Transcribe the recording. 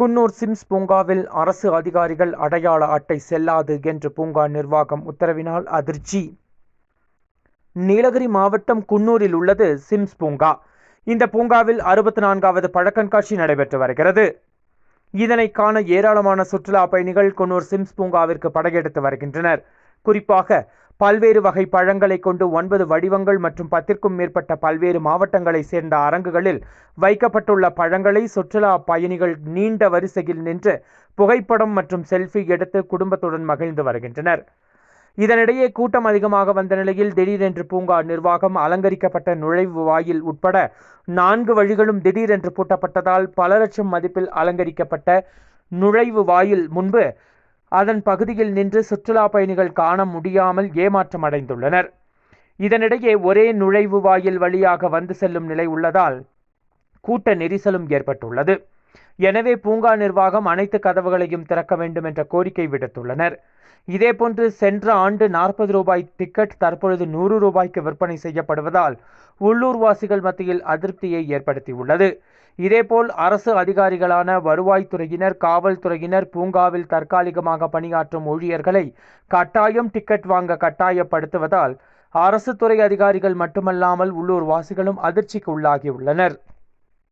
Coonoor Sims பூங்காவில் அரசு அதிகாரிகள் அடையாள அட்டை செல்லாது என்று பூங்கா நிர்வாகம் உத்தரவினால் அதிர்ச்சி. நீலகிரி மாவட்டம் குன்னூரில் உள்ளது சிம்ஸ் பூங்கா. இந்த பூங்காவில் அறுபத்தி நான்காவது பழக்கண்காட்சி நடைபெற்று வருகிறது. இதனை காண ஏராளமான சுற்றுலா பயணிகள் குன்னூர் சிம்ஸ் பூங்காவிற்கு படையெடுத்து வருகின்றனர். குறிப்பாக பல்வேறு வகை பழங்களை கொண்டு ஒன்பது வடிவங்கள் மற்றும் பத்திற்கும் மேற்பட்ட பல்வேறு மாவட்டங்களை சேர்ந்த அரங்குகளில் வைக்கப்பட்டுள்ள பழங்களை சுற்றுலா பயணிகள் நீண்ட வரிசையில் நின்று புகைப்படம் மற்றும் செல்ஃபி எடுத்து குடும்பத்துடன் மகிழ்ந்து வருகின்றனர். இதனிடையே கூட்டம் அதிகமாக வந்த நிலையில் திடீரென்று பூங்கா நிர்வாகம் அலங்கரிக்கப்பட்ட நுழைவு வாயில் உட்பட நான்கு வழிகளும் திடீரென்று பூட்டப்பட்டதால் பல லட்சம் மதிப்பில் அலங்கரிக்கப்பட்ட நுழைவு வாயில் முன்பு அதன் பகுதியில் நின்று சுற்றுலா பயணிகள் காண முடியாமல் ஏமாற்றம் அடைந்துள்ளனர் இதனிடையே ஒரே நுழைவு வாயில் வழியாக வந்து செல்லும் நிலை உள்ளதால் கூட்ட நெரிசலும் ஏற்பட்டுள்ளது. எனவே பூங்கா நிர்வாகம் அனைத்து கதவுகளையும் திறக்க வேண்டும் என்ற கோரிக்கை விடுத்துள்ளனர். இதேபோன்று சென்ற ஆண்டு நாற்பது ரூபாய் டிக்கெட் தற்பொழுது நூறு ரூபாய்க்கு விற்பனை செய்யப்படுவதால் உள்ளூர்வாசிகள் மத்தியில் அதிருப்தியை ஏற்படுத்தியுள்ளது. இதேபோல் அரசு அதிகாரிகளான வருவாய்த்துறையினர் காவல்துறையினர் பூங்காவில் தற்காலிகமாக பணியாற்றும் ஊழியர்களை கட்டாயம் டிக்கெட் வாங்க கட்டாயப்படுத்துவதால் அரசு துறை அதிகாரிகள் மட்டுமல்லாமல் உள்ளூர் வாசிகளும் அதிர்ச்சிக்கு உள்ளாகியுள்ளனர்.